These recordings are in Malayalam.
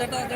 যেটা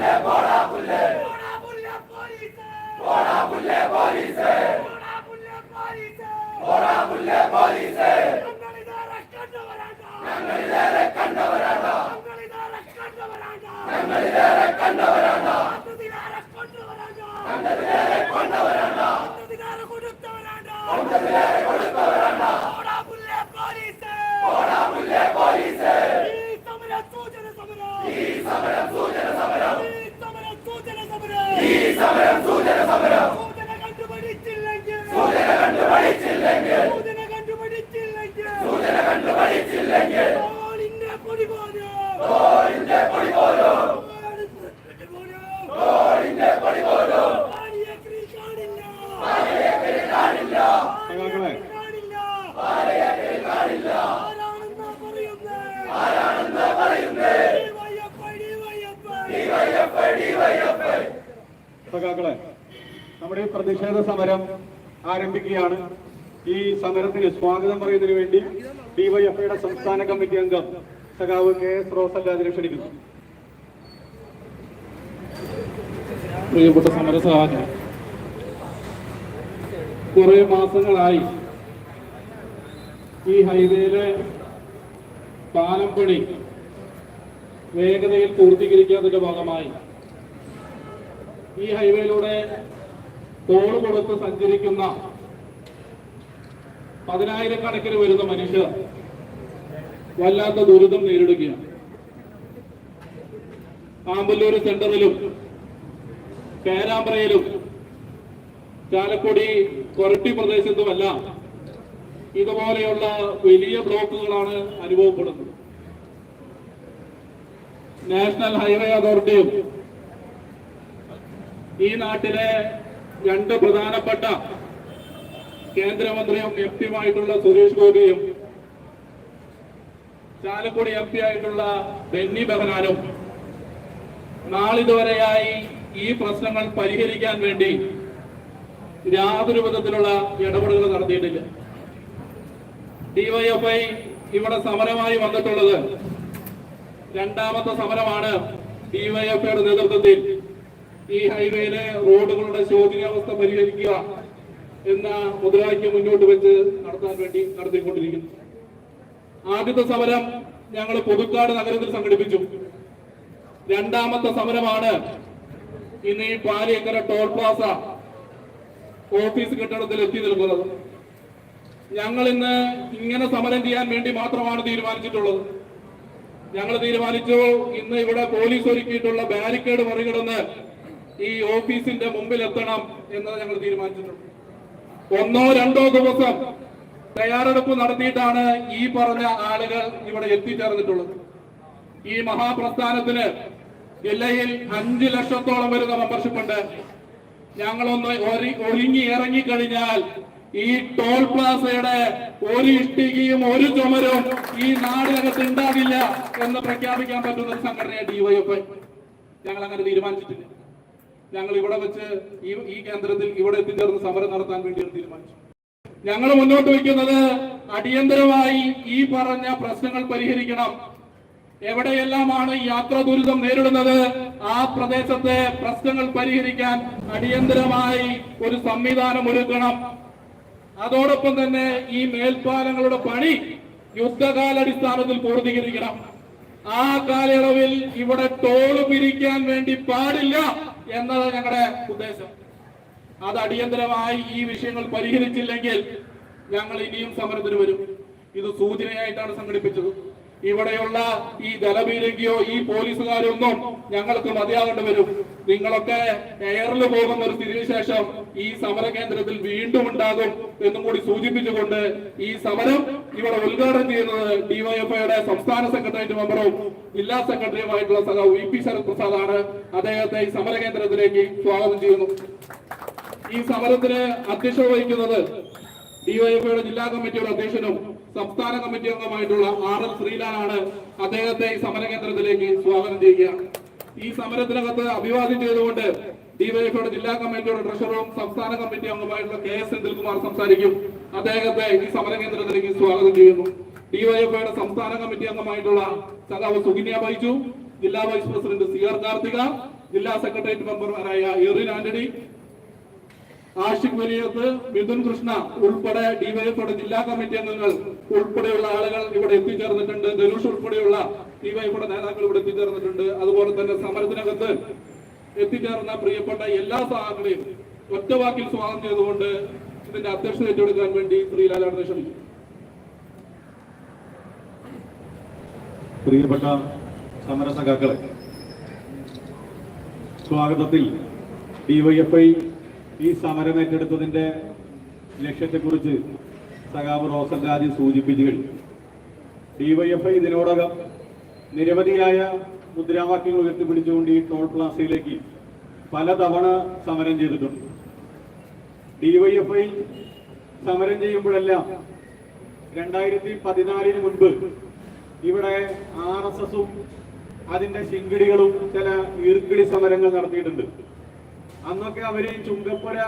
Never. സഖാക്കളെ നമ്മുടെ ഈ പ്രതിഷേധ സമരം ആരംഭിക്കുകയാണ്. ഈ സമരത്തിന് സ്വാഗതം പറയുന്നതിന് വേണ്ടി ഡിവൈഎഫ്ഐയുടെ സംസ്ഥാന കമ്മിറ്റി അംഗം സഖാവ് കെ എസ് റോസല്ലാതിനെ ക്ഷണിക്കുന്നു. പ്രിയപ്പെട്ട സമര സഹാക്കൾ കുറെ മാസങ്ങളായി ഈ ഹൈവേയിലെ പാലം പണി വേഗതയിൽ പൂർത്തീകരിക്കാത്തതിന്റെ ഭാഗമായി ഈ ഹൈവേയിലൂടെ ടോൾ കൊടുത്ത് സഞ്ചരിക്കുന്ന പതിനായിരക്കണക്കിന് വരുന്ന മനുഷ്യർ വല്ലാത്ത ദുരിതം നേരിടുകയാണ്. ആമ്പല്ലൂർ സെന്ററിലും പേരാമ്പ്രയിലും ചാലക്കുടി കൊരട്ടി പ്രദേശത്തുമെല്ലാം ഇതുപോലെയുള്ള വലിയ ബ്ലോക്കുകളാണ് അനുഭവപ്പെടുന്നത്. നാഷണൽ ഹൈവേ അതോറിറ്റിയും ഈ നാട്ടിലെ രണ്ട് പ്രധാനപ്പെട്ട കേന്ദ്രമന്ത്രിയും എം പിയുമായിട്ടുള്ള സുരേഷ് ഗോപിയും ചാലക്കുടി എം പി ആയിട്ടുള്ള ബെന്നി ബെഹനാനും നാളിതുവരെയായി ഈ പ്രശ്നങ്ങൾ പരിഹരിക്കാൻ വേണ്ടി യാതൊരു വിധത്തിലുള്ള ഇടപെടലുകൾ നടത്തിയിട്ടില്ല. ഡിവൈഎഫ്ഐ ഇവിടെ സമരമായി വന്നിട്ടുള്ളത് രണ്ടാമത്തെ സമരമാണ് ഡിവൈഎഫ്ഐയുടെ നേതൃത്വത്തിൽ ഈ ഹൈവേയിലെ റോഡുകളുടെ ശോചനീയാവസ്ഥ പരിഹരിക്കുക എന്ന മുദ്രാവാക്യം മുന്നോട്ട് വെച്ച് നടത്താൻ വേണ്ടി നടത്തിക്കൊണ്ടിരിക്കുന്നു. ആദ്യത്തെ സമരം ഞങ്ങൾ പുതുക്കാട് നഗരത്തിൽ സംഘടിപ്പിച്ചു. രണ്ടാമത്തെ സമരമാണ് ഇന്ന് ഈ പാലിയക്കര ടോൾ പ്ലാസ ഓഫീസ് കെട്ടിടത്തിൽ എത്തി നിൽക്കുന്നത്. ഞങ്ങൾ ഇന്ന് ഇങ്ങനെ സമരം ചെയ്യാൻ വേണ്ടി മാത്രമാണ് തീരുമാനിച്ചിട്ടുള്ളത്. ഞങ്ങൾ തീരുമാനിച്ചു ഇന്ന് ഇവിടെ പോലീസ് ഒരുക്കിയിട്ടുള്ള ബാരിക്കേഡ് മറികടന്ന് ഈ ഓഫീസിന്റെ മുമ്പിൽ എത്തണം എന്ന് ഞങ്ങൾ തീരുമാനിച്ചിട്ടുണ്ട്. ഒന്നോ രണ്ടോ ദിവസം തയ്യാറെടുപ്പ് നടത്തിയിട്ടാണ് ഈ പറഞ്ഞ ആളുകൾ ഇവിടെ എത്തിച്ചേർന്നിട്ടുള്ളത്. ഈ മഹാപ്രസ്ഥാനത്തിന് ജില്ലയിൽ അഞ്ചു ലക്ഷത്തോളം വരുന്ന മെമ്പർഷിപ്പ് ഉണ്ട്. ഞങ്ങളൊന്ന് ഒരി- ഒരുങ്ങി ഇറങ്ങിക്കഴിഞ്ഞാൽ ഈ ടോൾ പ്ലാസയുടെ ഒരു ഇഷ്ടികയും ഒരു ചുമരും ഈ നാടിനകത്ത് ഉണ്ടാകില്ല എന്ന് പ്രഖ്യാപിക്കാൻ പറ്റുന്ന സംഘടനയാണ് ഡിവൈഎഫ്ഐ ഞങ്ങൾ അങ്ങനെ തീരുമാനിച്ചിട്ടില്ല. ഞങ്ങൾ ഇവിടെ വെച്ച് ഈ ഈ കേന്ദ്രത്തിൽ ഇവിടെ എത്തിച്ചേർന്ന് സമരം നടത്താൻ വേണ്ടിയാണ് തീരുമാനിച്ചു. ഞങ്ങൾ മുന്നോട്ട് വയ്ക്കുന്നത് അടിയന്തരമായി ഈ പറഞ്ഞ പ്രശ്നങ്ങൾ പരിഹരിക്കണം. എവിടെയെല്ലാമാണ് യാത്രാ ദുരിതം നേരിടുന്നത് ആ പ്രദേശത്തെ പ്രശ്നങ്ങൾ പരിഹരിക്കാൻ അടിയന്തരമായി ഒരു സംവിധാനം ഒരുക്കണം. അതോടൊപ്പം തന്നെ ഈ മേൽപ്പാലങ്ങളുടെ പണി യുദ്ധകാലടിസ്ഥാനത്തിൽ പൂർത്തീകരിക്കണം. ആ കാലയളവിൽ ഇവിടെ ടോൾ പിരിക്കാൻ വേണ്ടി പാടില്ല. എന്നത് ഞങ്ങളുടെ ഉദ്ദേശം. അത് അടിയന്തരമായി ഈ വിഷയങ്ങൾ പരിഹരിച്ചില്ലെങ്കിൽ ഞങ്ങൾ ഇനിയും സമരത്തിന് വരും. ഇത് സൂചനയായിട്ടാണ് സംഘടിപ്പിച്ചത്. ഇവിടെയുള്ള ഈ ജലപീരങ്കിയോ ഈ പോലീസുകാരൊന്നും ഞങ്ങൾക്ക് മതിയാകേണ്ടി വരും. നിങ്ങളൊക്കെ എയറിൽ പോകുന്ന ഒരു സ്ഥിതിക്ക് ശേഷം ഈ സമര കേന്ദ്രത്തിൽ വീണ്ടും ഉണ്ടാകും എന്നും കൂടി സൂചിപ്പിച്ചുകൊണ്ട് ഈ സമരം ഇവിടെ ഉദ്ഘാടനം ചെയ്യുന്നത് ഡിവൈഎഫ്ഐയുടെ സംസ്ഥാന സെക്രട്ടേറിയറ്റ് മെമ്പറും ജില്ലാ സെക്രട്ടറിയുമായിട്ടുള്ള സഹ വി പി ശരത് പ്രസാദാണ്. അദ്ദേഹത്തെ ഈ സമര കേന്ദ്രത്തിലേക്ക് സ്വാഗതം ചെയ്യുന്നു. ഈ സമരത്തിന് അധ്യക്ഷത വഹിക്കുന്നത് ഡിവൈഎഫ്ഐയുടെ ജില്ലാ കമ്മിറ്റിയുടെ അധ്യക്ഷനും സംസ്ഥാന കമ്മിറ്റി അംഗമായിട്ടുള്ള ആർ എൽ ശ്രീലാലാണ് അദ്ദേഹത്തെ ഈ സമരകേന്ദ്രത്തിലേക്ക് സ്വാഗതം ചെയ്യുക. ഈ സമരത്തിനകത്ത് അഭിവാദ്യം ചെയ്തുകൊണ്ട് ഡിവൈഎഫ്ഐയുടെ ജില്ലാ കമ്മിറ്റിയുടെ ട്രഷററും സംസ്ഥാന കമ്മിറ്റി അംഗമായിട്ടുള്ള കെ എസ് സെന്തിൽകുമാർ സംസാരിക്കും. അദ്ദേഹത്തെ ഈ സമരകേന്ദ്രത്തിലേക്ക് സ്വാഗതം ചെയ്യുന്നു. ഡിവൈഎഫ്ഐയുടെ സംസ്ഥാന കമ്മിറ്റി അംഗമായിട്ടുള്ള സഖാവ് സുഗിനിയ ബൈജു ജില്ലാ vice president C R Karthika ജില്ലാ സെക്രട്ടേറിയറ്റ് മെമ്പർമാരായ എറിൻ ആന്റണി ആഷിഖ് വലിയത്ത് മിഥുൻ കൃഷ്ണ ഉൾപ്പെടെ ഡിവൈഎഫ്ഐയുടെ ജില്ലാ കമ്മിറ്റി അംഗങ്ങൾ ഉൾപ്പെടെയുള്ള ആളുകൾ ഇവിടെ എത്തിച്ചേർന്നിട്ടുണ്ട്. ധനുഷ് ഉൾപ്പെടെയുള്ള ഇവയുടെ നേതാക്കൾ ഇവിടെ എത്തിച്ചേർന്നിട്ടുണ്ട്. അതുപോലെ തന്നെ സമരത്തിനകത്ത് എത്തിച്ചേർന്ന പ്രിയപ്പെട്ട എല്ലാ സഹാക്കളെയും ഒറ്റവാക്കിൽ സ്വാഗതം ചെയ്തുകൊണ്ട് ഇതിന്റെ അധ്യക്ഷത ഏറ്റെടുക്കാൻ വേണ്ടി ശ്രീ ശ്രീലാലാണ് ക്ഷണിക്കും പ്രിയപ്പെട്ട സമരസഖാക്കളെ സ്വാഗതത്തിൽ ഡിവൈഎഫ്ഐ ഈ സമരം ഏറ്റെടുത്തതിന്റെ ലക്ഷ്യത്തെക്കുറിച്ച് സഖാവ് റോസൽ രാജി സൂചിപ്പിച്ചു കഴിഞ്ഞു. ഡിവൈഎഫ്ഐ ഇതിനോടകം നിരവധിയായ മുദ്രാവാക്യങ്ങൾ ഉയർത്തിപ്പിടിച്ചുകൊണ്ട് ഈ ടോൾ പ്ലാസയിലേക്ക് പലതവണ സമരം ചെയ്തിട്ടുണ്ട്. ഡിവൈഎഫ്ഐ സമരം ചെയ്യുമ്പോഴെല്ലാം രണ്ടായിരത്തി പതിനാലിന് മുൻപ് ഇവിടെ ആർ എസ് എസും അതിന്റെ ശിങ്കിടികളും ചില ഈർക്കിടി സമരങ്ങൾ നടത്തിയിട്ടുണ്ട്. അന്നൊക്കെ അവർ ചുങ്കപ്പുര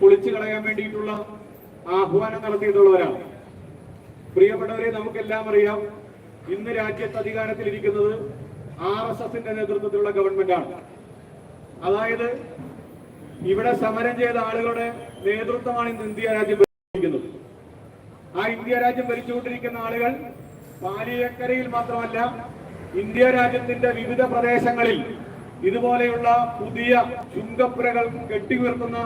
കുളിച്ചു കളയാൻ വേണ്ടിയിട്ടുള്ള ആഹ്വാനം നടത്തിയിട്ടുള്ളവരാണ്. പ്രിയപ്പെട്ടവരെ നമുക്കെല്ലാം അറിയാം ഇന്ന് രാജ്യത്ത് അധികാരത്തിലിരിക്കുന്നത് ആർ എസ് എസിന്റെ നേതൃത്വത്തിലുള്ള ഗവൺമെന്റാണ്. അതായത് ഇവിടെ സമരം ചെയ്ത ആളുകളുടെ നേതൃത്വമാണ് ഇന്ന് ഇന്ത്യ രാജ്യം ഭരിക്കുന്നത് ആ ഇന്ത്യ രാജ്യം ഭരിച്ചുകൊണ്ടിരിക്കുന്ന ആളുകൾ പാലിയക്കരയിൽ മാത്രമല്ല ഇന്ത്യ രാജ്യത്തിന്റെ വിവിധ പ്രദേശങ്ങളിൽ ഇതുപോലെയുള്ള പുതിയ ചുങ്കപ്പുരകൾ കെട്ടിയുയർത്തുന്ന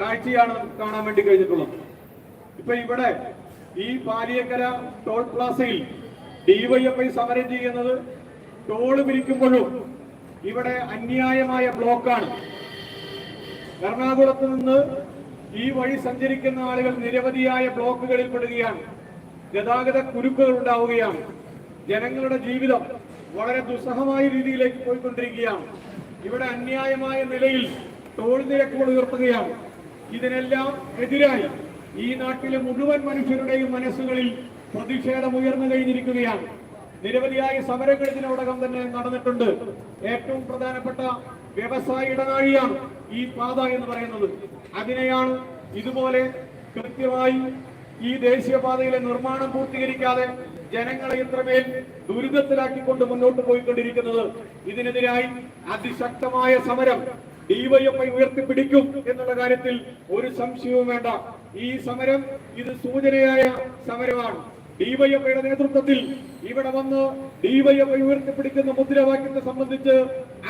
കാഴ്ചയാണ് കാണാൻ വേണ്ടി കഴിഞ്ഞിട്ടുള്ളത്. ഇപ്പൊ ഇവിടെ ഈ പാലിയക്കര ടോൾ പ്ലാസയിൽ ഡിവൈഎഫ്ഐ സമരം ചെയ്യുന്നത് ടോൾ പിരിക്കുമ്പോഴും ഇവിടെ അന്യായമായ ബ്ലോക്കാണ്. എറണാകുളത്ത് നിന്ന് ഈ വഴി സഞ്ചരിക്കുന്ന ആളുകൾ നിരവധിയായ ബ്ലോക്കുകളിൽ പെടുകയാണ്. ഗതാഗത കുരുക്കുകൾ ഉണ്ടാവുകയാണ്. ജനങ്ങളുടെ ജീവിതം വളരെ ദുസ്സഹമായ രീതിയിലേക്ക് പോയിക്കൊണ്ടിരിക്കുകയാണ്. ഇവിടെ അന്യായമായ നിലയിൽ ടോൾ നിരക്കുകൾ ഉയർത്തുകയാണ്. ഇതിനെല്ലാം എതിരായി ഈ നാട്ടിലെ മുഴുവൻ മനുഷ്യരുടെയും മനസ്സുകളിൽ പ്രതിഷേധം ഉയർന്നു കഴിഞ്ഞിരിക്കുകയാണ്. നിരവധിയായ സമരങ്ങൾ ഇതിനോടകം തന്നെ നടന്നിട്ടുണ്ട്. ഏറ്റവും പ്രധാനപ്പെട്ട വ്യവസായ ഇടനാഴിയാണ് ഈ പാത എന്ന് പറയുന്നത്. അതിനെയാണ് ഇതുപോലെ കൃത്യമായി ഈ ദേശീയപാതയിലെ നിർമ്മാണം പൂർത്തീകരിക്കാതെ ജനങ്ങളെ ഇത്രമേൽ ദുരിതത്തിലാക്കിക്കൊണ്ട് മുന്നോട്ട് പോയിക്കൊണ്ടിരിക്കുന്നത്. ഇതിനെതിരായി അതിശക്തമായ സമരം ഡിവൈഎഫ്ഐ ഉയർത്തിപ്പിടിക്കും എന്നുള്ള കാര്യത്തിൽ ഒരു സംശയവും വേണ്ട. ഈ സമരം ഇത് സൂചനയായ സമരമാണ്. ഡിവൈഎഫ്ഐയുടെ നേതൃത്വത്തിൽ ഇവിടെ വന്ന് ഡിവൈഎഫ്ഐ ഉയർത്തിപ്പിടിക്കുന്ന മുദ്രാവാക്യത്തെ സംബന്ധിച്ച്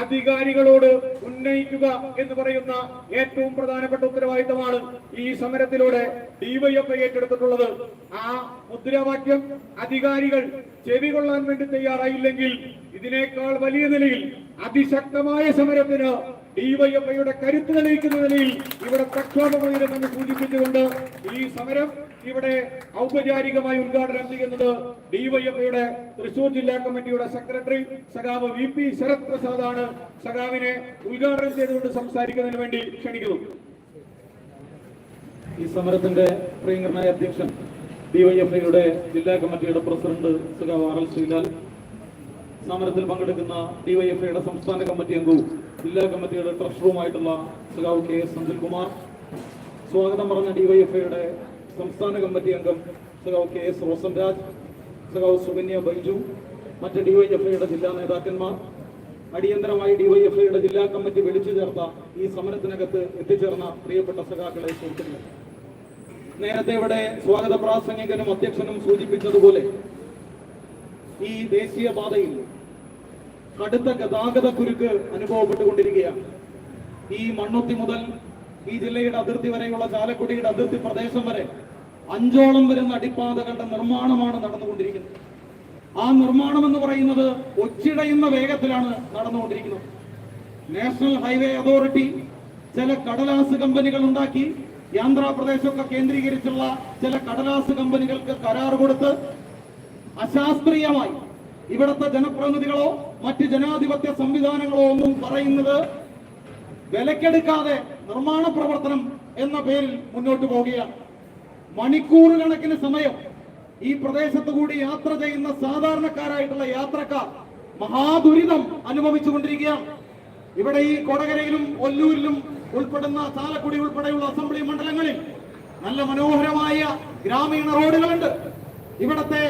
അധികാരികളോട് ഉന്നയിക്കുക എന്ന് പറയുന്ന ഏറ്റവും പ്രധാനപ്പെട്ട ഉത്തരവാദിത്തമാണ് ഈ സമരത്തിലൂടെ ഡിവൈഎഫ്ഐ ഏറ്റെടുത്തിട്ടുള്ളത്. ആ മുദ്രാവാക്യം അധികാരികൾ ചെവി കൊള്ളാൻ വേണ്ടി തയ്യാറായില്ലെങ്കിൽ ഇതിനേക്കാൾ വലിയ നിലയിൽ അതിശക്തമായ സമരത്തിന് ഡിവൈഎഫ്ഐയുടെ കരുത്ത് തെളിയിക്കുന്ന നിലയിൽ ഇവിടെ പ്രക്ഷോഭമുയരുമെന്ന് സൂചിപ്പിച്ചുകൊണ്ട് ഈ സമരം ഇവിടെ ഔപചാരികമായി ഉദ്ഘാടനം ചെയ്യുന്നത് ഡിവൈഎഫ്ഐയുടെ തൃശൂർ ജില്ലാ കമ്മിറ്റിയുടെ സെക്രട്ടറി സഖാവ് വി പി ശരത് പ്രസാദാണ് സഖാവിനെ ഉദ്ഘാടനം ചെയ്തുകൊണ്ട് സംസാരിക്കുന്നതിന് വേണ്ടി ക്ഷണിക്കുന്നു. ഈ സമരത്തിന്റെ പ്രിയങ്കരനായ അധ്യക്ഷൻ ഡിവൈഎഫ്ഐയുടെ ജില്ലാ കമ്മിറ്റിയുടെ പ്രസിഡന്റ് സഖാവ് ആർ എൽ ശ്രീലാൽ. സമരത്തിൽ പങ്കെടുക്കുന്ന ഡിവൈഎഫ്ഐയുടെ സംസ്ഥാന കമ്മിറ്റി അംഗവും ജില്ലാ കമ്മിറ്റിയുടെ ട്രഷറുമായിട്ടുള്ള സഖാവ് കെ എസ് സെന്തിൽകുമാർ സ്വാഗതം പറഞ്ഞ ഡിവൈഎഫ്ഐയുടെ സംസ്ഥാന കമ്മിറ്റി അംഗം സഖാവ് കെ എസ് റോസൻ രാജ് സഖാവ് സുകന്യ ബൈജു മറ്റ് ഡിവൈഎഫ്ഐയുടെ ജില്ലാ നേതാക്കന്മാർ. അടിയന്തരമായി ഡിവൈഎഫ്ഐയുടെ ജില്ലാ കമ്മിറ്റി വിളിച്ചു ചേർത്ത ഈ സമരത്തിനകത്ത് എത്തിച്ചേർന്ന പ്രിയപ്പെട്ട സഖാക്കളെ സുഹൃത്തുക്കളെ. നേരത്തെ ഇവിടെ സ്വാഗത പ്രാസംഗികനും അധ്യക്ഷനും സൂചിപ്പിച്ചതുപോലെ ഈ ദേശീയപാതയിൽ കടുത്ത ഗതാഗത കുരുക്ക് അനുഭവപ്പെട്ടുകൊണ്ടിരിക്കുകയാണ്. ഈ മണ്ണുത്തി മുതൽ ഈ ജില്ലയുടെ അതിർത്തി വരെയുള്ള ചാലക്കുടിയുടെ അതിർത്തി പ്രദേശം വരെ അഞ്ചോളം വരുന്ന അടിപ്പാതകളുടെ നിർമ്മാണമാണ് നടന്നുകൊണ്ടിരിക്കുന്നത്. ആ നിർമ്മാണം എന്ന് പറയുന്നത് ഒച്ചിടയുന്ന വേഗത്തിലാണ് നടന്നുകൊണ്ടിരിക്കുന്നത്. നാഷണൽ ഹൈവേ അതോറിറ്റി ചില കടലാസ് കമ്പനികൾ ഉണ്ടാക്കി യാന്ത്രാപ്രദേശമൊക്കെ കേന്ദ്രീകരിച്ചുള്ള ചില കടലാസ് കമ്പനികൾക്ക് കരാർ കൊടുത്ത് അശാസ്ത്രീയമായി ഇവിടുത്തെ ജനപ്രതിനിധികളോ മറ്റ് ജനാധിപത്യ സംവിധാനങ്ങളോ ഒന്നും പറയുന്നത് വിലക്കെടുക്കാതെ നിർമ്മാണ പ്രവർത്തനം എന്ന പേരിൽ മുന്നോട്ട് പോവുകയാണ്. മണിക്കൂർ കണക്കിന് സമയം ഈ പ്രദേശത്ത് കൂടി യാത്ര ചെയ്യുന്ന സാധാരണക്കാരായിട്ടുള്ള യാത്രക്കാർ മഹാദുരിതം അനുഭവിച്ചുകൊണ്ടിരിക്കുകയാണ്. ഇവിടെ ഈ കൊടകരയിലും ഒല്ലൂരിലും ഉൾപ്പെടുന്ന ചാലക്കുടി ഉൾപ്പെടെയുള്ള അസംബ്ലി മണ്ഡലങ്ങളിൽ നല്ല മനോഹരമായ ഗ്രാമീണ റോഡുകളുണ്ട്. ഇവിടത്തെ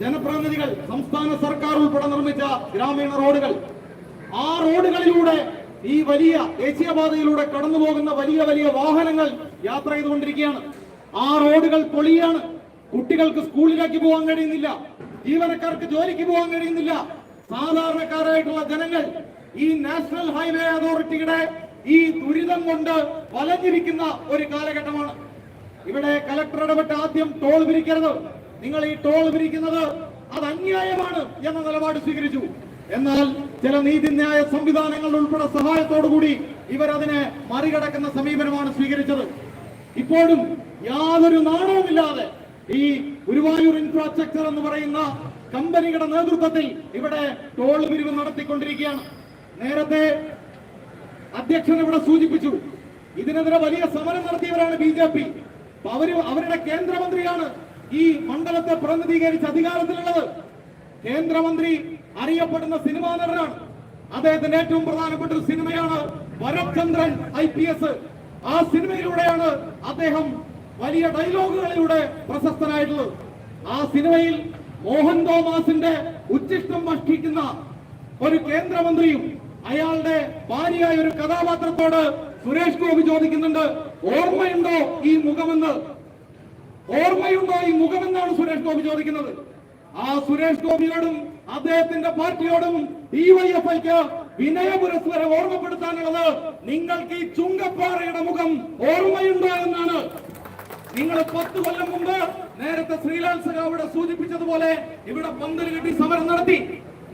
ജനപ്രതിനിധികൾ സംസ്ഥാന സർക്കാർ ഉൾപ്പെടെ നിർമ്മിച്ച ഗ്രാമീണ റോഡുകൾ. ആ റോഡുകളിലൂടെ ഈ വലിയ ദേശീയപാതയിലൂടെ കടന്നു പോകുന്ന വലിയ വലിയ വാഹനങ്ങൾ യാത്ര ചെയ്തുകൊണ്ടിരിക്കുകയാണ്. ആ റോഡുകൾ പൊളിയാണ്. കുട്ടികൾക്ക് സ്കൂളിലേക്ക് പോകാൻ കഴിയുന്നില്ല. ജീവനക്കാർക്ക് ജോലിക്ക് പോകാൻ കഴിയുന്നില്ല. സാധാരണക്കാരായിട്ടുള്ള ജനങ്ങൾ ഈ നാഷണൽ ഹൈവേ അതോറിറ്റിയുടെ ഈ ദുരിതം കൊണ്ട് വലഞ്ഞിരിക്കുന്ന ഒരു കാലഘട്ടമാണ്. ഇവിടെ കലക്ടർ ഇടപെട്ട് ആദ്യം ടോൾ പിരിക്കരുത് നിങ്ങൾ ഈ ടോൾ പിരിക്കുന്നത് അത് അന്യായമാണ് എന്ന നിലപാട് സ്വീകരിച്ചു. എന്നാൽ ചില നീതിന്യായ സംവിധാനങ്ങൾ ഉൾപ്പെടെ സഹായത്തോടുകൂടി ഇവരതിനെ മറികടക്കുന്ന സമീപനമാണ് സ്വീകരിച്ചത്. ഇപ്പോഴും യാതൊരു നാണവുമില്ലാതെ ഈ ഗുരുവായൂർ ഇൻഫ്രാസ്ട്രക്ചർ എന്ന് പറയുന്ന കമ്പനിയുടെ നേതൃത്വത്തിൽ ഇവിടെ ടോൾ പിരിവ് നടത്തിക്കൊണ്ടിരിക്കുകയാണ്. നേരത്തെ അധ്യക്ഷൻ ഇവിടെ സൂചിപ്പിച്ചു ഇതിനെതിരെ വലിയ സമരം നടത്തിയവരാണ് ബി ജെ പി. അവർ അവരുടെ കേന്ദ്രമന്ത്രിയാണ്. ഈ മണ്ഡലത്തെ പ്രതിനിധീകരിച്ച് അധികാരത്തിലുള്ളത് കേന്ദ്രമന്ത്രി അറിയപ്പെടുന്ന സിനിമാ നടനാണ്. അദ്ദേഹത്തിന്റെ ഏറ്റവും പ്രധാനപ്പെട്ട ഒരു സിനിമയാണ് വരചന്ദ്രൻ ഐ പി എസ്. ആ സിനിമയിലൂടെയാണ് അദ്ദേഹം വലിയ ഡയലോഗുകളിലൂടെ പ്രശസ്തനായിട്ടുള്ളത്. ആ സിനിമയിൽ മോഹൻ തോമാസിന്റെ ഉച്ചിഷ്ടം ഭക്ഷിക്കുന്ന ഒരു കേന്ദ്രമന്ത്രിയും അയാളുടെ ഭാര്യയായ ഒരു കഥാപാത്രത്തോട് സുരേഷ് ഗോപി ചോദിക്കുന്നുണ്ട് ഓർമ്മയുണ്ടോ ഈ മുഖമെന്ന്? ഓർമ്മയുണ്ടോ ഈ മുഖമെന്നാണ് സുരേഷ് ഗോപി ചോദിക്കുന്നത്. ആ സുരേഷ് ഗോപിയോടും അദ്ദേഹത്തിന്റെ പാർട്ടിയോടും ഡി വൈ എഫ് ഐക്ക് വിനയ പുരസ്കാരം ഓർമ്മപ്പെടുത്താനുള്ളത് നിങ്ങൾക്ക് ഈ ചുങ്കപ്പാറയുടെ മുഖം ഓർമ്മയുണ്ടോ എന്നാണ്. നിങ്ങൾ പത്ത് കൊല്ലം മുമ്പ് നേരത്തെ ശ്രീലാൽ സഖ അവിടെ സൂചിപ്പിച്ചതുപോലെ ഇവിടെ പന്തൽ കെട്ടി സമരം നടത്തി.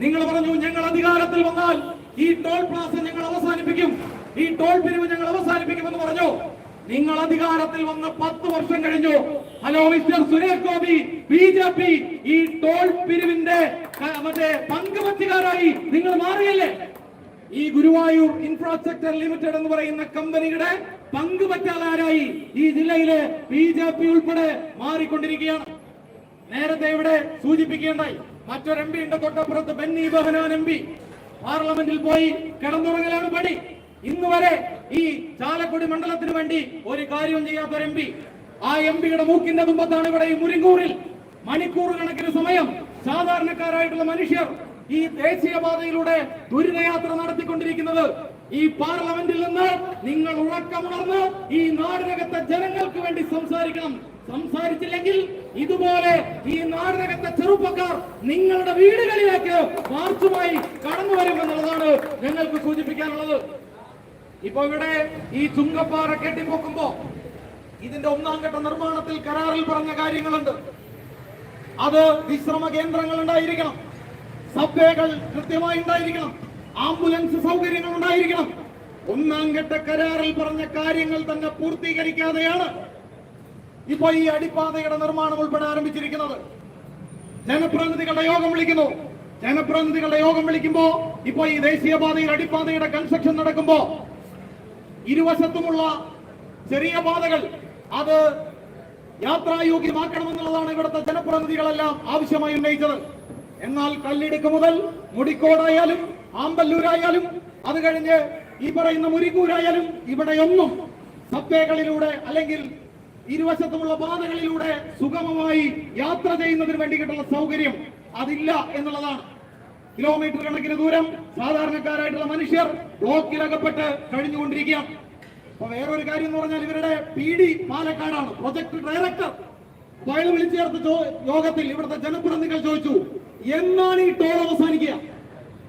നിങ്ങൾ പറഞ്ഞു ഞങ്ങൾ അധികാരത്തിൽ വന്നാൽ ഈ ടോൾ പ്ലാസ ഞങ്ങൾ അവസാനിപ്പിക്കും. ഈ ടോൾ പിരിവ് ഞങ്ങൾ അവസാനിപ്പിക്കുമെന്ന് പറഞ്ഞു. നിങ്ങൾ അധികാരത്തിൽ വന്ന് പത്ത് വർഷം കഴിഞ്ഞു. Hello mister Suresh Gopi B J P ഈ ടോൾ പിരിവിന്റെ മറ്റേ പങ്കുവച്ചുകാരായി നിങ്ങൾ മാറിയല്ലേ? ഈ ഗുരുവായൂർ ഇൻഫ്രാസ്ട്രക്ചർ ലിമിറ്റഡ് എന്ന് പറയുന്ന കമ്പനിയുടെ പങ്കുപറ്റാതാരായി ഈ ജില്ലയിലെ ബി ജെ പി ഉൾപ്പെടെ മാറിക്കൊണ്ടിരിക്കുകയാണ്. നേരത്തെ ഇവിടെ സൂചിപ്പിക്കേണ്ടായി. മറ്റൊരു എം പിയുടെ തൊട്ടപ്പുറത്ത് ബെന്നി ബഹനാൻ എം പി. പാർലമെന്റിൽ പോയി കിടന്നുറങ്ങലാണ് പണി. ഇന്ന് വരെ ഈ ചാലക്കുടി മണ്ഡലത്തിന് വേണ്ടി ഒരു കാര്യവും ചെയ്യാത്ത ഒരു എം പി. ആ എം പിയുടെ മൂക്കിന്റെ തുമ്പത്താണ് ഇവിടെ ഈ മുരിങ്ങൂറിൽ മണിക്കൂർ കണക്കിന് സമയം സാധാരണക്കാരായിട്ടുള്ള മനുഷ്യർ ഈ ദേശീയപാതയിലൂടെ ദുരിതയാത്ര നടത്തിക്കൊണ്ടിരിക്കുന്നത്. ഈ പാർലമെന്റിൽ നിന്ന് നിങ്ങൾ ഉറക്കമുണർന്ന് ഈ നാടിനകത്തെ ജനങ്ങൾക്ക് വേണ്ടി സംസാരിക്കണം. സംസാരിച്ചില്ലെങ്കിൽ ഇതുപോലെ ഈ നാടിനകത്തെ ചെറുപ്പക്കാർ നിങ്ങളുടെ വീടുകളിലേക്ക് മാർച്ചുമായി കടന്നു വരും എന്നുള്ളതാണ് ഞങ്ങൾക്ക് സൂചിപ്പിക്കാനുള്ളത്. ഇപ്പൊ ഇവിടെ ഈ ചുങ്കപ്പാറ കെട്ടിപ്പൊക്കുമ്പോ ഇതിന്റെ ഒന്നാം ഘട്ട നിർമ്മാണത്തിൽ കരാറിൽ പറഞ്ഞ കാര്യങ്ങളുണ്ട്. അത് വിശ്രമ കേന്ദ്രങ്ങൾ ഉണ്ടായിരിക്കണം. സബ്വേകൾ കൃത്യമായി ഉണ്ടായിരിക്കണം. ആംബുലൻസ് സൗകര്യങ്ങൾ ഉണ്ടായിരിക്കണം. ഒന്നാം ഘട്ട കരാറിൽ പറഞ്ഞ കാര്യങ്ങൾ തന്നെ പൂർത്തീകരിക്കാതെയാണ് ഇപ്പൊ ഈ അടിപ്പാതയുടെ നിർമ്മാണം ഉൾപ്പെടെ ആരംഭിച്ചിരിക്കുന്നത്. ജനപ്രതിനിധികളുടെ യോഗം വിളിക്കുന്നു. ജനപ്രതിനിധികളുടെ യോഗം വിളിക്കുമ്പോ ഇപ്പൊ ഈ ദേശീയപാതയിൽ അടിപ്പാതയുടെ കൺസ്ട്രക്ഷൻ നടക്കുമ്പോ ഇരുവശത്തുമുള്ള ചെറിയ പാതകൾ അത് യാത്രായോഗ്യമാക്കണമെന്നുള്ളതാണ് ഇവിടുത്തെ ജനപ്രതിനിധികളെല്ലാം ആവശ്യമായി ഉന്നയിച്ചത്. എന്നാൽ കല്ലിടുക്ക് മുതൽ മുടിക്കോടായാലും ആമ്പല്ലൂരായാലും അത് കഴിഞ്ഞ് ഈ പറയുന്ന മുരിക്കൂരായാലും ഇവിടെയൊന്നും സബ്വേകളിലൂടെ അല്ലെങ്കിൽ ഇരുവശത്തുമുള്ള പാതകളിലൂടെ സുഗമമായി യാത്ര ചെയ്യുന്നതിന് വേണ്ടിയിട്ടുള്ള സൗകര്യം അതില്ല എന്നുള്ളതാണ്. കിലോമീറ്റർ കണക്കിന് ദൂരം സാധാരണക്കാരായിട്ടുള്ള മനുഷ്യർ ബ്ലോക്കിലകപ്പെട്ട് കഴിഞ്ഞുകൊണ്ടിരിക്കുകയാണ്. അപ്പൊ വേറൊരു കാര്യം എന്ന് പറഞ്ഞാൽ ഇവരുടെ പി ഡി പാലക്കാടാണ്. പ്രൊജക്ട് ഡയറക്ടർ അപ്പൊ അയാൾ വിളിച്ചു ചേർത്ത യോഗത്തിൽ ഇവിടുത്തെ ജനപ്രതിനിധികൾ ചോദിച്ചു എന്നാണ് ഈ ടോൾ അവസാനിക്കുക?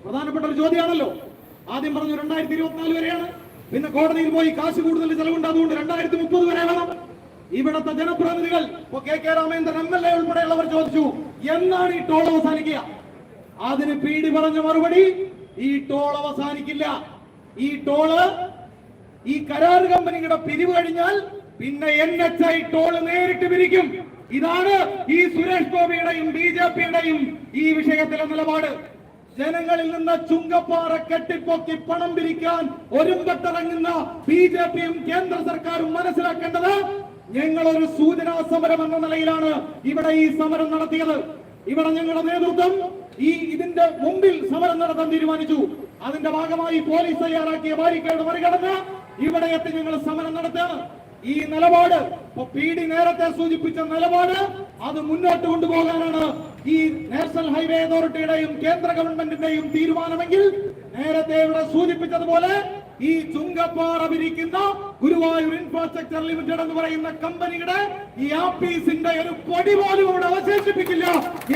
പ്രധാനപ്പെട്ട ഒരു ചോദ്യമാണല്ലോ. ആദ്യം പറഞ്ഞു രണ്ടായിരത്തി ഇരുപത്തിനാല് വരെയാണ്. പിന്നെ കോടതിയിൽ പോയി കാശ് കൂടുതൽ ചെലവുണ്ട് അതുകൊണ്ട് രണ്ടായിരത്തി മുപ്പത് വരെ വേണം. ഇവിടുത്തെ ജനപ്രതിനിധികൾ K K Ramendran M L A ഉൾപ്പെടെയുള്ളവർ ചോദിച്ചു എന്നാണ് ഈ ടോൾ അവസാനിക്കുക? അതിന് പീടി പറഞ്ഞ മറുപടി ഈ ടോൾ അവസാനിക്കില്ല. ഈ ടോൾ ഈ കരാർ കമ്പനിയുടെ പിരിവ് കഴിഞ്ഞാൽ പിന്നെ എൻ എച്ച് ഐ ടോൾ നേരിട്ട് പിരിക്കും. ഇതാണ് ഈ സുരേഷ് ഗോപിയുടെയും ബി ജെ പിയുടെയും ഈ വിഷയത്തിലെ നിലപാട്. ജനങ്ങളിൽ നിന്ന് ചുങ്കപ്പാറ കെട്ടിപ്പൊക്കി പണം പിരിക്കാൻ ഒരുമ്പത്തിറങ്ങുന്ന ബി ജെ പിയും കേന്ദ്ര സർക്കാരും മനസ്സിലാക്കേണ്ടത് ഞങ്ങൾ ഒരു സൂചനാ സമരം എന്ന നിലയിലാണ് ഇവിടെ ഈ സമരം നടത്തിയത്. ഇവിടെ ഞങ്ങളുടെ നേതൃത്വം ഈ ഇതിന്റെ മുമ്പിൽ സമരം നടത്താൻ തീരുമാനിച്ചു. അതിന്റെ ഭാഗമായി പോലീസ് തയ്യാറാക്കിയ ബാരിക്കേഡ് മറികടന്ന് ഇവിടെ എത്തി ഞങ്ങൾ സമരം നടത്തുകയാണ്. ഈ നിലപാട് പി ഡി നേരത്തെ സൂചിപ്പിച്ച നിലപാട് അത് മുന്നോട്ട് കൊണ്ടുപോകാനാണ് ഈ നാഷണൽ ഹൈവേ അതോറിറ്റിയുടെയും കേന്ദ്ര ഗവൺമെന്റിന്റെയും തീരുമാനമെങ്കിൽ നേരത്തെ ഇവിടെ സൂചിപ്പിച്ചതുപോലെ ഈ ചുങ്കപ്പാറ വിരിക്കുന്ന ഗുരുവായൂർ ഇൻഫ്രാസ്ട്രക്ചർ ലിമിറ്റഡ് എന്ന് പറയുന്ന കമ്പനിയുടെ ഈ ആപ്പീസിന്റെ ഒരു പൊടി പോലും ഇവിടെ അവശേഷിപ്പിക്കില്ല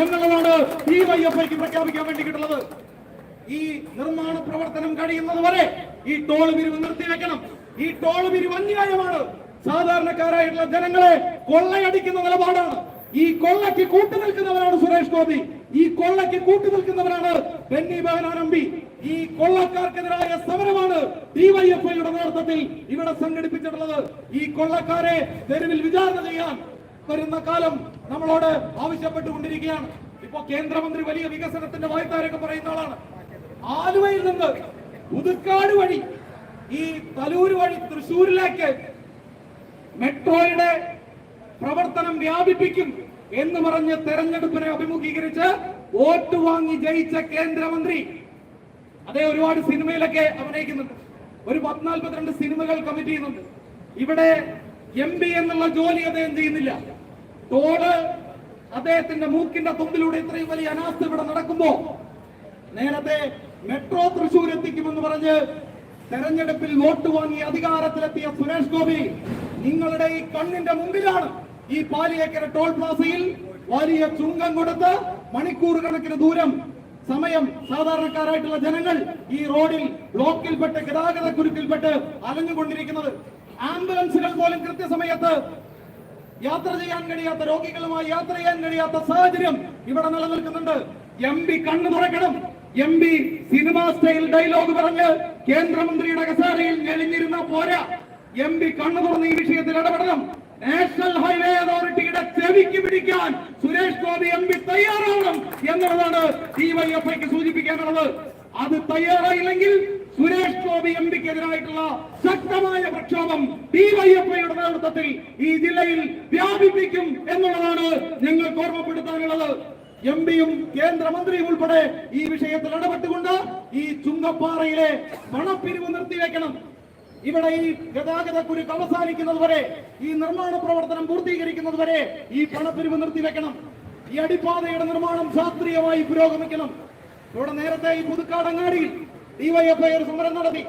എന്നുള്ളതാണ് ഈ വൈഎഫ്ഐക്ക് പ്രഖ്യാപിക്കാൻ വേണ്ടിയിട്ടുള്ളത് ഈ നിർമ്മാണ പ്രവർത്തനം കഴിയുന്നത് വരെ ഈ ടോൾ പിരിവ് നിർത്തിവെക്കണം ഈ ടോൾ പിരിവ് അന്യായമാണ്. സാധാരണക്കാരായിട്ടുള്ള ജനങ്ങളെ കൊള്ളയടിക്കുന്ന നിലപാടാണ്. ഈ കൊള്ളയ്ക്ക് കൂട്ടുനിൽക്കുന്നവരാണ് സുരേഷ് ഗോപി. ഈ കൊള്ളയ്ക്ക് കൂട്ടുനിൽക്കുന്നവരാണ് ബെന്നി ബഹനാൻ എം പി. ഈ കൊള്ളക്കാർക്കെതിരായ സമരമാണ് ഡിവൈഎഫ്ഐയുടെ നേതൃത്വത്തിൽ ഇവിടെ സംഘടിപ്പിച്ചിട്ടുള്ളത്. ഈ കൊള്ളക്കാരെ തെരുവിൽ വിചാരണ ചെയ്യാൻ വരുന്ന കാലം നമ്മളോട് ആവശ്യപ്പെട്ടുകൊണ്ടിരിക്കുകയാണ്. ഇപ്പൊ കേന്ദ്രമന്ത്രി വലിയ വികസനത്തിന്റെ വായ്പാരൊക്കെ പറയുന്ന ആളാണ്. ആലുവയിൽ നിന്ന് പുതുക്കാട് വഴി ഈ തലൂര് വഴി തൃശൂരിലേക്ക് മെട്രോയുടെ പ്രവർത്തനം വ്യാപിപ്പിക്കും എന്ന് പറഞ്ഞ് തെരഞ്ഞെടുപ്പിനെ അഭിമുഖീകരിച്ച് വോട്ട് വാങ്ങി ജയിച്ച കേന്ദ്രമന്ത്രി അതേ ഒരുപാട് സിനിമയിലൊക്കെ അഭിനയിക്കുന്നുണ്ട്. ഒരു പത്തിനാൽപ്പത്തിരണ്ട് സിനിമകൾ കമ്മിറ്റ് ചെയ്യുന്നുണ്ട്. ഇവിടെ എം പി എന്നുള്ള ജോലി അദ്ദേഹം ചെയ്യുന്നില്ല. തോട് അദ്ദേഹത്തിന്റെ മൂക്കിന്റെ തുമ്പിലൂടെ ഇത്രയും വലിയ അനാസ്ഥ ഇവിടെ നടക്കുമ്പോ നേരത്തെ മെട്രോ തൃശൂർ എത്തിക്കുമെന്ന് പറഞ്ഞ് തെരഞ്ഞെടുപ്പിൽ വോട്ട് വാങ്ങി അധികാരത്തിലെത്തിയ സുരേഷ് ഗോപി നിങ്ങളുടെ ഈ കണ്ണിന്റെ മുമ്പിലാണ് ഈ പാലിയേക്കര ടോൾ പ്ലാസയിൽ വലിയ ചുങ്കം കൊടുത്ത് മണിക്കൂർ കണക്കിന് ദൂരം സമയം സാധാരണക്കാരായിട്ടുള്ള ജനങ്ങൾ ഈ റോഡിൽ ബ്ലോക്കിൽപ്പെട്ട് ഗതാഗത കുരുക്കിൽപ്പെട്ട് അലഞ്ഞുകൊണ്ടിരിക്കുന്നത്. ആംബുലൻസുകൾ പോലും കൃത്യസമയത്ത് യാത്ര ചെയ്യാൻ കഴിയാത്ത രോഗികളുമായി യാത്ര ചെയ്യാൻ കഴിയാത്ത സാഹചര്യം ഇവിടെ നിലനിൽക്കുന്നുണ്ട്. എം പി കണ്ണു തുറക്കണം. M P cinema style dialogue പറഞ്ഞ് കേന്ദ്രമന്ത്രിയുടെ കസേരയിൽ ഞെളിഞ്ഞിരുന്ന പോരാ. എം പി കണ്ണു തുറന്ന് ഈ വിഷയത്തിൽ ഇടപെടണം. നാഷണൽ ഹൈവേ അതോറിറ്റിയുടെ ചെവിക്ക് പിടിക്കാൻ സുരേഷ് ഗോപി എം പി തയ്യാറാവണം എന്നുള്ളതാണ് ഡിവൈഎഫ്ഐക്ക് സൂചിപ്പിക്കാനുള്ളത്. അത് തയ്യാറായില്ലെങ്കിൽ സുരേഷ് ഗോപി എം പിക്കെതിരായിട്ടുള്ള ശക്തമായ പ്രക്ഷോഭം ഡിവൈഎഫ്ഐയുടെ നേതൃത്വത്തിൽ ഈ ജില്ലയിൽ വ്യാപിപ്പിക്കും എന്നുള്ളതാണ് ഞങ്ങൾക്ക് ഓർമ്മപ്പെടുത്താനുള്ളത്. എം പിയും കേന്ദ്രമന്ത്രിയും ഉൾപ്പെടെ ഈ വിഷയത്തിൽ ഇടപെട്ടുകൊണ്ട് ഈ ചുങ്കപ്പാറയിലെ പണപ്പിരിവ് നിർത്തിവെക്കണം. ഇവിടെ ഈ ഗതാഗത കുരുക്ക് അവസാനിക്കുന്നത് വരെ ഈ നിർമ്മാണ പ്രവർത്തനം പൂർത്തീകരിക്കുന്നത് വരെ ഈ പണപ്പിരിവ് നിർത്തിവെക്കണം. ഈ അടിപ്പാതയുടെ നിർമ്മാണം ശാസ്ത്രീയമായി പുരോഗമിക്കണം. ഇവിടെ നേരത്തെ ഈ പുതുക്കാടങ്ങാടിയിൽ ഡിവൈഎഫ്ഐ ഒരു സമരം നടത്തി.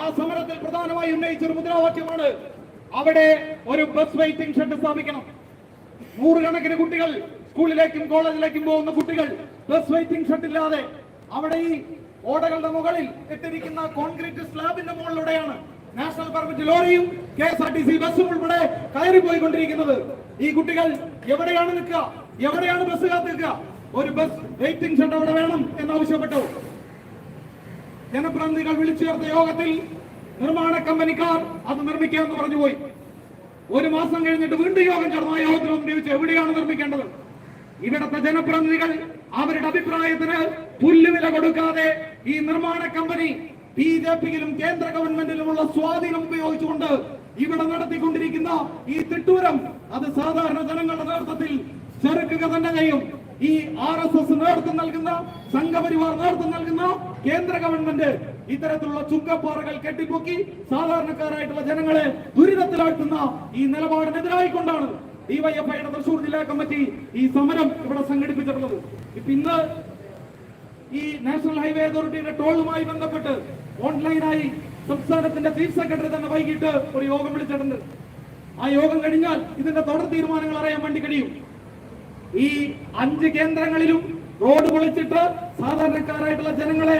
ആ സമരത്തിൽ പ്രധാനമായി ഉന്നയിച്ച ഒരു മുദ്രാവാക്യമാണ് അവിടെ ഒരു ബസ് വെയിറ്റിംഗ് ഷെഡ് സ്ഥാപിക്കണം. നൂറുകണക്കിന് കുട്ടികൾ സ്കൂളിലേക്കും കോളേജിലേക്കും പോകുന്ന കുട്ടികൾ ബസ് വെയിറ്റിംഗ് ഷെഡ് ഇല്ലാതെ അവിടെ ഈ ഓടകളുടെ മുകളിൽ ഇട്ടിരിക്കുന്ന കോൺക്രീറ്റ് സ്ലാബിന്റെ മുകളിലൂടെയാണ് നാഷണൽ പെർമിറ്റ് ലോറിയും K S R T C ബസ്സും ഉൾപ്പെടെ കയറി പോയിക്കൊണ്ടിരിക്കുന്നത്. ഈ കുട്ടികൾ എവിടെയാണ് നിൽക്കുക? എവിടെയാണ് ബസ് കാത്ത് നിൽക്കുക ഒരു ബസ് വെയിറ്റിംഗ് ഷെഡ് അവിടെ വേണം എന്നാവശ്യപ്പെട്ടു. ജനപ്രതിനിധികൾ വിളിച്ചു ചേർത്ത യോഗത്തിൽ നിർമ്മാണ കമ്പനിക്കാർ അത് നിർമ്മിക്കാമെന്ന് പറഞ്ഞു പോയി ഒരു മാസം കഴിഞ്ഞിട്ട് വീണ്ടും യോഗം ചേർന്ന. യോഗത്തിൽ ഉപയോഗിച്ച് എവിടെയാണ് നിർമ്മിക്കേണ്ടത്? ഇവിടുത്തെ ജനപ്രതിനിധികൾ അവരുടെ അഭിപ്രായത്തിന് പുല്ലുവില കൊടുക്കാതെ ഈ നിർമ്മാണ കമ്പനി ബി ജെ പിയിലും കേന്ദ്ര ഗവൺമെന്റിലുമുള്ള സ്വാധീനം ഉപയോഗിച്ചുകൊണ്ട് ഇവിടെ നടത്തിക്കൊണ്ടിരിക്കുന്ന ഈ തിട്ടൂരം അത് സാധാരണ ജനങ്ങളുടെ നേതൃത്വത്തിൽ ചെറുക്കുക തന്നെ ചെയ്യും. ഈ ആർ എസ് എസ് നേതൃത്വം നൽകുന്ന സംഘപരിവാർ നേതൃത്വം നൽകുന്ന കേന്ദ്ര ഗവൺമെന്റ് ഇത്തരത്തിലുള്ള ചുങ്കപ്പാറകൾ കെട്ടിപ്പൊക്കി സാധാരണക്കാരായിട്ടുള്ള ജനങ്ങളെ ദുരിതത്തിലാഴ്ത്തുന്ന ഈ നിലപാടിനെതിരായിക്കൊണ്ടാണ് ഡിവൈഎഫ്ഐയുടെ തൃശൂർ ജില്ലാ കമ്മിറ്റി ഈ സമരം ഇവിടെ സംഘടിപ്പിച്ചിട്ടുള്ളത്. ഇപ്പൊ ഇന്ന് ഈ നാഷണൽ ഹൈവേ അതോറിറ്റിയുടെ ടോളുമായി ബന്ധപ്പെട്ട് ഓൺലൈനായി സംസ്ഥാനത്തിന്റെ ചീഫ് സെക്രട്ടറി തന്നെ വൈകിട്ട് ഒരു യോഗം വിളിച്ചിട്ടുണ്ട്. ആ യോഗം കഴിഞ്ഞാൽ ഇതിന്റെ തുടർ തീരുമാനങ്ങൾ അറിയാൻ വേണ്ടി കഴിയും. ഈ അഞ്ച് കേന്ദ്രങ്ങളിലും റോഡ് പൊളിച്ചിട്ട് സാധാരണക്കാരായിട്ടുള്ള ജനങ്ങളെ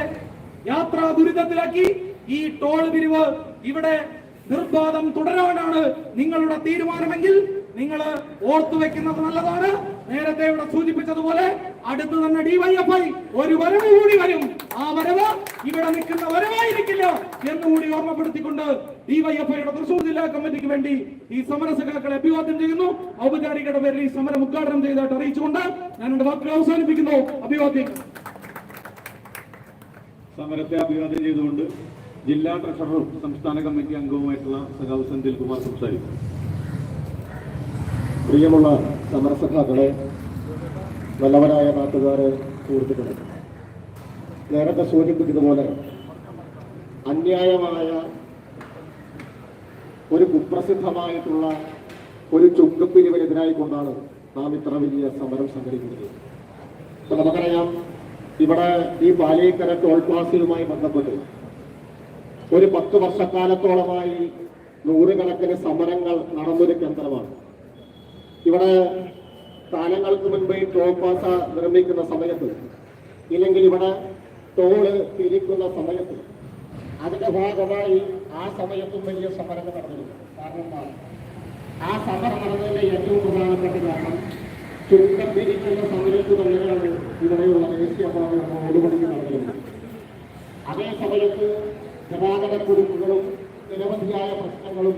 യാത്രാ ദുരിതത്തിലാക്കി ഈ ടോൾ പിരിവ് ഇവിടെ നിർബാധം തുടരാനാണ് നിങ്ങളുടെ തീരുമാനമെങ്കിൽ നിങ്ങൾ ഓർത്തു വെക്കുന്നത് നല്ലതാണ്. നേരത്തെ ഇവിടെ സൂചിപ്പിച്ചതുപോലെ അടുത്ത് തന്നെ ഡിവൈഎഫ്ഐ ഒരു വരവ് കൂടി വരും. ആ വരവ് ഇവിടെ നിൽക്കുന്ന വരവായിരിക്കില്ല എന്നുകൂടി ഓർമ്മപ്പെടുത്തിക്കൊണ്ട് ഡിവൈഎഫ്ഐയുടെ തൃശൂർ ജില്ലാ കമ്മിറ്റിക്ക് വേണ്ടി ഈ സമരസഖാക്കളെ അഭിവാദ്യം ചെയ്യുന്നു. ഔപചാരികയുടെ പേരിൽ ഈ സമരം ഉദ്ഘാടനം ചെയ്തതായിട്ട് അറിയിച്ചുകൊണ്ട് ഞാൻ എന്റെ വാക്കുകൾ അവസാനിപ്പിക്കുന്നു. അഭിവാദ്യം. സമരത്തെ അഭിവാദ്യം ചെയ്തുകൊണ്ട് ജില്ലാ ട്രഷററും സംസ്ഥാന കമ്മിറ്റി അംഗവുമായിട്ടുള്ള സഖാവ് സെന്തിൽ കുമാർ സംസാരിക്കും. പ്രിയമുള്ള സമരസഭാക്കളെ നല്ലവരായ നാട്ടുകാരെ സുഹൃത്തുക്കളെ നേരത്തെ സൂചിപ്പിച്ചതുപോലെ അന്യായമായ ഒരു കുപ്രസിദ്ധമായിട്ടുള്ള ഒരു ചുങ്കപ്പിരിവിനെതിരായി കൊണ്ടാണ് നാം ഇത്ര വലിയ സമരം സംഘടിപ്പിക്കുന്നത് ഇപ്പൊ നമുക്കറിയാം ഇവിടെ ഈ പാലിയേക്കര ടോൾ പ്ലാസയുമായി ബന്ധപ്പെട്ട് ഒരു പത്ത് വർഷക്കാലത്തോളമായി നൂറുകണക്കിന് സമരങ്ങൾ നടന്നൊരു കേന്ദ്രമാണ്. ഇവിടെ കാലങ്ങൾക്ക് മുൻപ് ടോൾ പാസ നിർമ്മിക്കുന്ന സമയത്ത് ഇല്ലെങ്കിൽ ഇവിടെ ടോൾ തിരിക്കുന്ന സമയത്ത് അതിന്റെ ഭാഗമായി ആ സമയത്തും വലിയ സമരം നടന്നിരുന്നു. കാരണം ആ സമരം നടന്നതിന്റെ ഏറ്റവും പ്രധാനപ്പെട്ട കാരണം ചുരുക്കം പിരിക്കുന്ന സമയത്ത് തന്നെയാണ് ഇവിടെയുള്ള ദേശീയപാത റോഡ് പണിക്ക് നടന്നിരുന്നത്. അതേ സമയത്ത് ഗതാഗത കുറിപ്പുകളും നിരവധിയായ പ്രശ്നങ്ങളും